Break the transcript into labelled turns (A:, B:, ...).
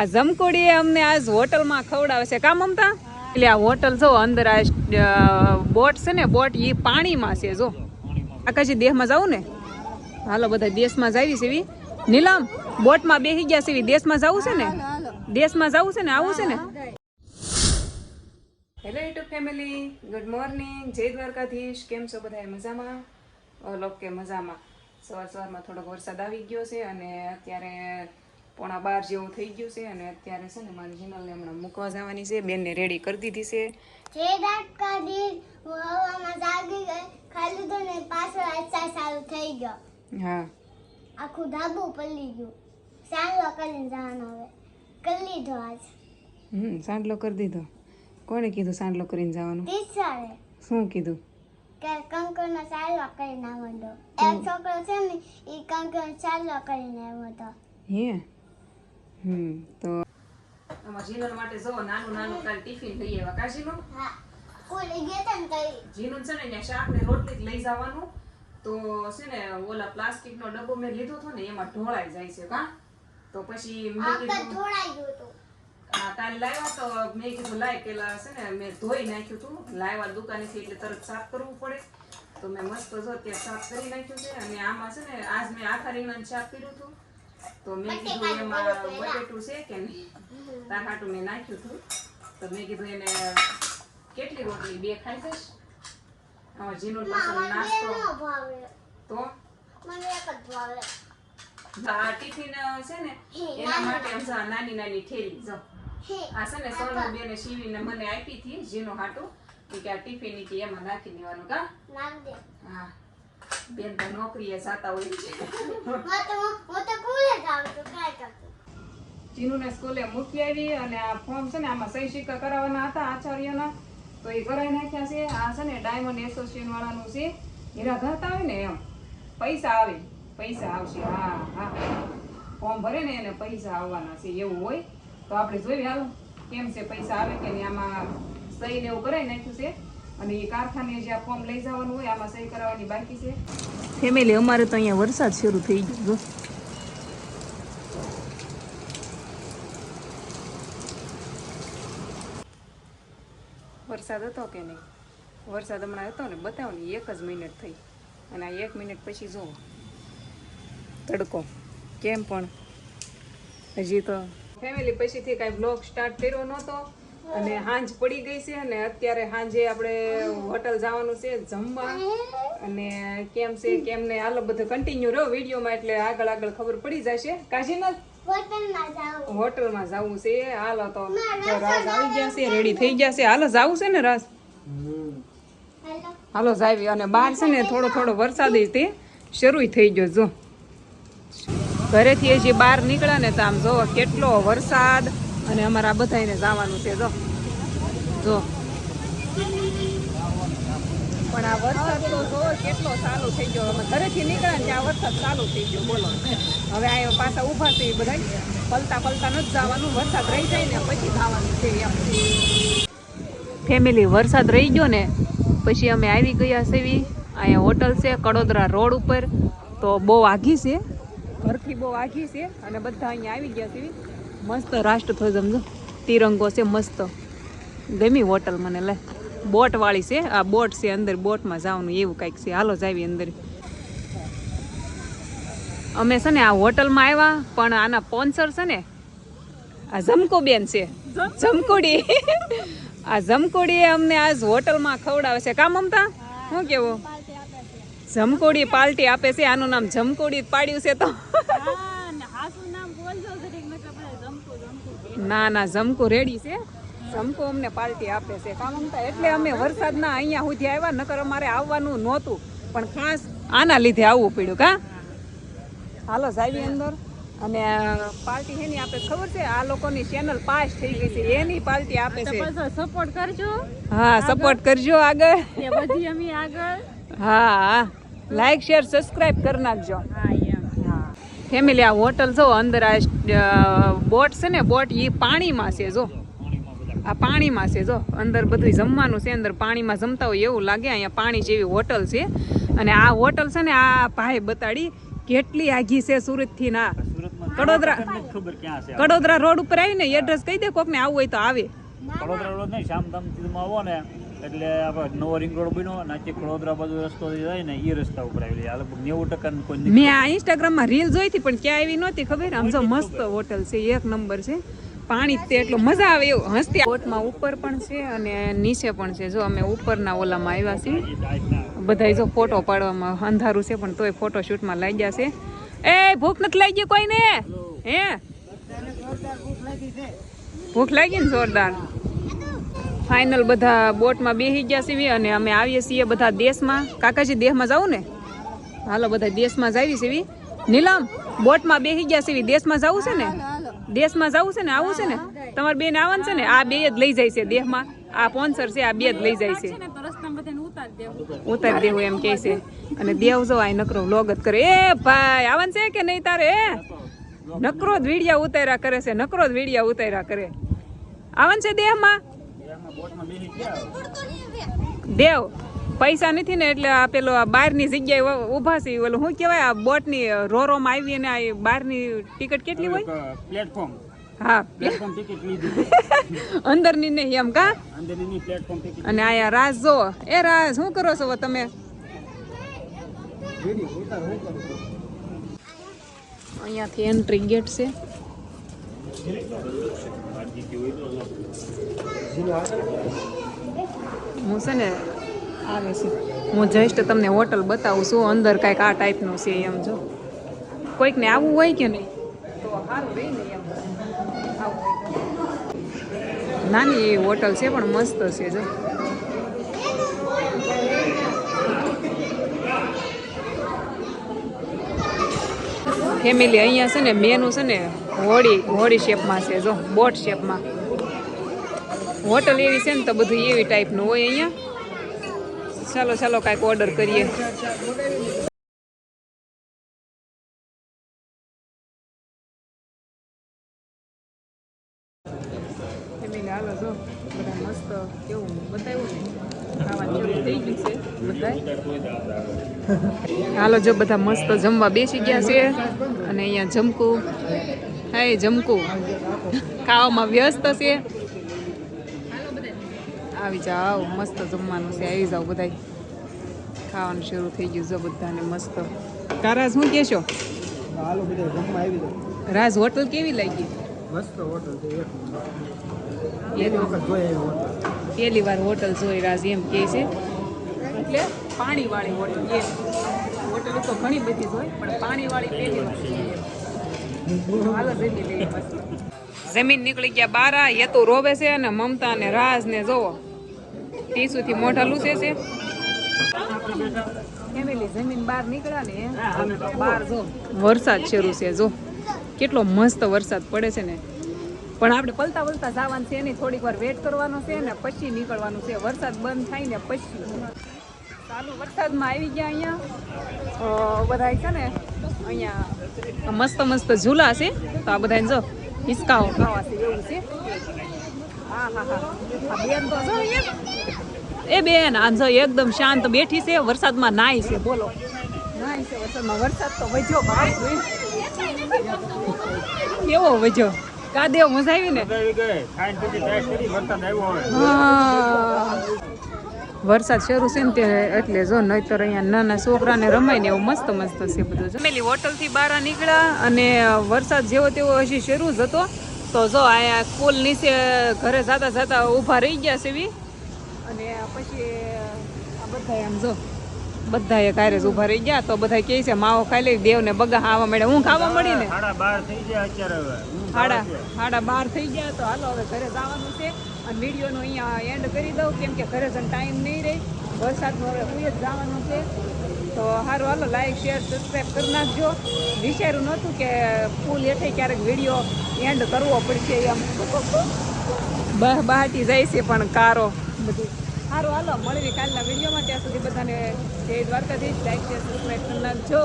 A: આ જમકોડી અમને આજ હોટલમાં ખવડાવે છે કામ અમતા એટલે આ હોટલ જો અંદર આ બોટ છે ને બોટ એ પાણીમાં છે જો. આકાશી દેહમાં જવું ને? હાલો બધા દેશમાં જાવી છે એવી નીલમ બોટમાં બેસી ગયા છે એવી દેશમાં જવું છે ને? દેશમાં જવું છે ને? આવું છે ને? Hello YouTube family good morning જય દ્વારકાધીશ. કેમ છો બધા મજામાં? ઓલો કે મજામાં. સવાર સવારમાં થોડોક વરસાદ આવી ગયો છે અને અત્યારે પોણા બાર જેવું થઈ ગયું છે અને અત્યારે છે ને મારી જીનલને હમણાં મૂકવા જવાની છે. બેનને રેડી કરી દીધી છે.
B: જે કાઢી હું હવામાં જાગી ગઈ ખાલી તો ને પાછો આચા સારું થઈ ગયો.
A: હા.
B: આખું ધાબું પલ્લી ગયું. સાંજલો કરીને જવાનું હવે. કરી લીધો આજ.
A: હમ સાંડલો કરી દીધો. કોણે કીધું સાંડલો કરીને જવાનું?
B: ટીચરે.
A: શું કીધું?
B: કે કંકરનો સાંડલો કરીને આવવાનો એક છોકરો છે ને એ કંકર સાંડલો કરીને આવ્યો હતો.
A: હે? હમ તો આમાં જીનલ માટે જો નાનું નાનું કાલ ટિફિન લઈ આવ્યા કાશીનું
B: હા. કોઈ ગયા હતા ને કઈ?
A: જીનું છે ને ત્યાં શાક ને રોટલી લઈ જવાનું. તો છે ને ઓલા પ્લાસ્ટિક નો ડબ્બો મેં લીધો હતો ને એમાં ઢોળાઈ જાય છે કા? તો પછી મેં કીધું
B: થોડાઈ ગયું
A: આ કાલે લાવ્યા તો મેં કીધું લાય પેલા છે ને મેં ધોઈ નાખ્યું હતું લાવ્યા દુકાનેથી એટલે તરત સાફ કરવું પડે. તો મેં મસ્ત જો ત્યાં સાફ કરી નાખ્યું છે અને આમાં છે ને આજ મેં આખા રીંગણ શાક કર્યું હતું. તો મેં કીધું એમાં બટેટું છે કે નહીં? તાર મેં નાખ્યું હતું. તો મેં કીધું એને કેટલી રોટલી? બે ખાઈ જઈશ? આમાં જીનું પાછો નાસ્તો. તો? આ ટિફિન છે ને એના માટે આ નાની નાની થેલી. જો. આ છે ને સોનુ બેને સીવીને મને આપી હતી જીનો હાટું. કે આ ટિફિન એમાં નાખી દેવાનું કા? હા. બેન તો નોકરીએ જાતા હોય છે
B: હું તો હું તો સ્કૂલે
A: મૂકી આવી અને આ ફોર્મ છે ને આમાં સહી સિક્કા કરાવવાના હતા આચાર્યના તો એ કરાવી નાખ્યા છે આ છે ને ડાયમંડ એસોસિએશન વાળાનું છે હીરા ઘરતા આવે ને એમ પૈસા આવે પૈસા આવશે હા હા ફોર્મ ભરે ને એને પૈસા આવવાના છે એવું હોય તો આપણે જોઈએ હાલો કેમ છે પૈસા આવે કે નહીં આમાં સહી ને એવું કરાવી નાખ્યું છે અને એ કારખાને જે આ ફોર્મ લઈ જવાનું હોય આમાં સહી કરાવવાની બાકી છે. ફેમિલી અમારે તો અહીંયા વરસાદ શરૂ થઈ ગયો વરસાદ હતો કે નહીં? વરસાદ હમણાં હતો ને બતાવો ને એક જ મિનિટ થઈ. અને આ એક મિનિટ પછી જુઓ તડકો. કેમ પણ? હજી તો ફેમિલી પછીથી કાંઈ બ્લોગ સ્ટાર્ટ કર્યો નહોતો. અને હાંજ પડી ગઈ છે અને અત્યારે હાંજે આપણે હોટલ જવાનું છે જમવા. અને કેમ છે કેમ ને આલો બધું કન્ટિન્યુ રહ્યો વિડીયોમાં એટલે આગળ આગળ ખબર પડી જશે. કાશીનાથ?
B: હોટલમાં
A: જવું. છે. હાલો તો રાસ આવી ગયા છે. રેડી થઈ ગયા છે હાલો જવું છે ને રાસ?
B: હાલો.
A: જાવી. અને બહાર છે ને થોડો થોડો વરસાદ તે શરૂ થઈ ગયો જો. ઘરેથી હજી બહાર નીકળ્યા ને તો આમ જો કેટલો વરસાદ. અને અમારા બધાને જવાનું છે, જો. જો. પણ આ વરસાદ તો જો કેટલો ચાલુ થઈ ગયો. અમે ઘરેથી નીકળ્યા ત્યાં વરસાદ ચાલુ થઈ ગયો, બોલો. હવે આ પાછા ઊભા છે બધા પલતા પલતા નથી જવાનું, વરસાદ રહી જાય ને પછી જવાનું છે એમ. ફેમિલી વરસાદ રહી ગયો ને, પછી અમે આવી ગયા સેવી અહીંયા હોટલ છે, કડોદરા રોડ ઉપર. તો બહુ આઘી છે. ઘરથી બહુ આઘી છે અને બધા અહીંયા આવી ગયા સેવી મસ્ત રાષ્ટ્રધ્વજ સમજો તિરંગો છે મસ્ત. ગમી હોટલ મને, લે. બોટ વાળી છે, આ બોટ છે અંદર, બોટમાં જવાનું એવું કંઈક છે. હાલો જાવી અંદર. અમે છે ને આ હોટલમાં આવ્યા, પણ આના સ્પોન્સર છે ને, આ ઝમકો બેન છે. ઝમકોડી આ જમકોડી અમને આજ હોટલમાં ખવડાવે છે. કામ અમતા શું કેવું? ઝમકોડી પાર્ટી આપે છે. આનું નામ ઝમકોડી પાડ્યું છે તો. ના ના ઝમકો રેડી છે. ઝમકો અમને પાર્ટી આપે છે. કા મમતા એટલે અમે વરસાદના અહીંયા સુધી આવ્યા નકર અમારે આવવાનું નહોતું. પણ ખાસ આના લીધે આવવું પડ્યું કા? હાલો જાવી અંદર. અને પાર્ટી એની આપે ખબર છે? આ લોકોની ચેનલ પાસ થઈ ગઈ છે. એની પાર્ટી આપે છે.
C: સપોર્ટ કરજો.
A: હા સપોર્ટ કરજો આગળ.
C: બધી અમે આગળ.
A: હા લાઈક શેર સબસ્ક્રાઇબ કરી નાખજો.
C: હા
A: ફેમિલી આ હોટલ જો અંદર આ બોટ છે ને બોટ એ પાણીમાં છે જો. આ પાણીમાં છે જો. અંદર બધું જમવાનું છે અંદર પાણીમાં જમતા હોય એવું લાગે. અહીંયા પાણી જેવી હોટલ છે. અને આ હોટલ છે ને આ ભાઈ બતાડી કેટલી આઘી છે સુરતથી ના કડોદરા કડોદરા રોડ ઉપર આવીને એડ્રેસ કહી દે કોકને આવું હોય તો આવે.
D: કડોદરા રોડ નહીં શામધામ સીધમાં આવો ને. એટલે આપણે નવો રિંગ રોડ બન્યો નાચી કડોદરા બાજુ રસ્તો જાય ને એ રસ્તા ઉપર આવેલી. આ લગભગ નેવું ટકા કોઈ
A: મેં આ ઇન્સ્ટાગ્રામમાં રીલ જોઈ હતી પણ ક્યાં આવી નહોતી ખબર. આમ જો મસ્ત હોટલ છે એક નંબર છે. પાણી તે એટલો મજા આવે એવું. હસતી બોટમાં ઉપર પણ છે અને નીચે પણ છે. જો અમે ઉપરના ઓલામાં આવ્યા છીએ બધાય જો ફોટો પાડવામાં અંધારું છે પણ તોય ફોટો શૂટમાં લાગ્યા છે. એ ભૂખ નથી લાગી કોઈને? હે? ભૂખ લાગી ને જોરદાર. ફાઇનલ બધા બોટમાં બેસી ગયા છીએ અને અમે આવીએ છીએ બધા દેશમાં. કાકાજી દેહમાં જવું ને? હાલો બધા દેશમાં જાવી છે નીલમ બોટમાં બેસી ગયા છે દેશમાં જવું છે ને? દેશમાં જવું છે ને? આવું છે ને? તમારે બેન આવવાનું છે ને? આ બે જ લઈ જાય છે દેહમાં. આ સ્પોન્સર છે આ બે જ લઈ જાય છે.
C: ઉતારી દેવું
A: એમ કે છે. અને દેવ જો આ નકરો વ્લોગ જ કરે. એ ભાઈ આવન છે કે નહીં તારે? નકરો જ વીડિયા ઉતાર્યા કરે છે નકરો જ વીડિયા ઉતાર્યા કરે. આવન છે દેહમાં? દેવ પૈસા નથી ને એટલે આ પેલો આ બહારની જગ્યાએ ઊભા છે. ઓલું શું કહેવાય? આ બોટની રોરોમાં આવી અને આ બહારની ટિકિટ કેટલી હોય?
D: પ્લેટફોર્મ.
A: હા
D: પ્લેટફોર્મ ટિકિટ લીધી.
A: અંદરની નહીં એમ કા?
D: અંદરની પ્લેટફોર્મ ટિકિટ
A: અને આયા રાજ જો. એ રાજ શું કરો છો તમે? અહીંયાથી એન્ટ્રી ગેટ છે. હું છે ને આવે છે. હું જસ્ટ તમને હોટલ બતાવું છું. અંદર કાંઈક આ ટાઈપનું છે એમ જો. કોઈકને આવવું હોય કે નહીં. નાની એવી હોટલ છે પણ મસ્ત છે જો. ફેમિલી અહીંયા છે ને, મેનું છે ને હોળી હોળી શેપમાં છે, જો, બોટ શેપમાં. હોટલ એવી છે ને તો બધું એવી ટાઈપનું હોય અહીંયા. ચાલો ચાલો, કાંઈક ઓર્ડર કરીએ. હાલો, જો મસ્ત કેવું બતાવ્યું છે? બધા હાલો, જો, બધા મસ્ત જમવા બેસી ગયા છે અને અહીંયા જમકું હાય જમકું. ખાવામાં વ્યસ્ત છે. આવી જાઓ મસ્ત જમવાનું છે. આવી જાઓ બધાય. ખાવાનું શરૂ થઈ ગયું છે બધાને મસ્ત. કારા શું કહેશો?
E: બધા
A: રાજ હોટલ કેવી લાગી?
E: મસ્ત હોટલ
A: પહેલી વાર હોટલ જોઈ રાજ એમ કહે છે. એટલે પાણીવાળી હોટલ એ હોટલ તો ઘણી બધી જોઈ હોય પણ પાણીવાળી પહેલી વાર. જમીન નીકળી ગયા બારા એ તો રોવે છે અને મમતા ને રાજ ને જોવો. ટીસુથી મોઢા લૂસે છે. ફેમિલી જમીન બહાર નીકળ્યા ને બહાર જો. વરસાદ શરૂ છે, જો. કેટલો મસ્ત વરસાદ પડે છે ને. પણ આપણે પલતા પલતા જવાનું છે એની થોડીક વાર વેટ કરવાનો છે ને, પછી નીકળવાનું છે. વરસાદ બંધ થાય ને, પછી. ચાલુ વરસાદમાં આવી ગયા અહીંયા. બધા છે ને અહીંયા મસ્ત મસ્ત ઝૂલા છે. તો આ બધાને જો હિસકાઓ ખાવા છે એવું છે. હા હા હા. બેન તો જો એ બેન આ જો એકદમ શાંત બેઠી છે. વરસાદમાં નાય છે બોલો. નાય છે વરસાદમાં. વરસાદ તો વજ્યો બાપ. કેવો વજ્યો કાદેવ મજા આવી ને? હા. વરસાદ શરૂ છે ને તે એટલે જો નહીતર અહીંયા નાના છોકરાને રમાય ને એવું મસ્ત મસ્ત છે બધું. જમેલી હોટલથી બહાર નીકળ્યા અને વરસાદ જેવો તેવો હજી શરૂ જ હતો. તો જો અહીંયા પુલ નીચે ઘરે જતા જતા ઊભા રહી ગયા છે અને પછી આ બધા એમ જો બધા એ કારે જ ઊભા રહી ગયા તો બધા કહે છે માવો ખાઈ લઈ દેવ ને બગા ખાવા મળે હું ખાવા મળી ને?
D: સાડા બાર થઈ ગયા અત્યારે હું
A: હાડા હાડા બાર થઈ ગયા તો હાલો હવે ઘરે જવાનું છે. અને વિડીયોનો અહીંયા એન્ડ કરી દઉં કેમ કે ઘરે જઈને ટાઈમ નહીં રહે. વરસાદનું હવે કોઈ જ જવાનું છે. તો સારું હાલો લાઈક શેર સબસ્ક્રાઈબ કરી નાખજો. વિચાર્યું નહોતું કે ફૂલ હેઠે ક્યારેક વીડિયો એન્ડ કરવો પડશે એમ. બહ બહાટી જાય છે પણ કારો બધું. સારું હાલો મળવી કાલના વિડીયોમાં. ત્યાં સુધી બધાને જય દ્વારકાધીશ. લાઈક શેર સબસ્ક્રાઈબ કરી નાખજો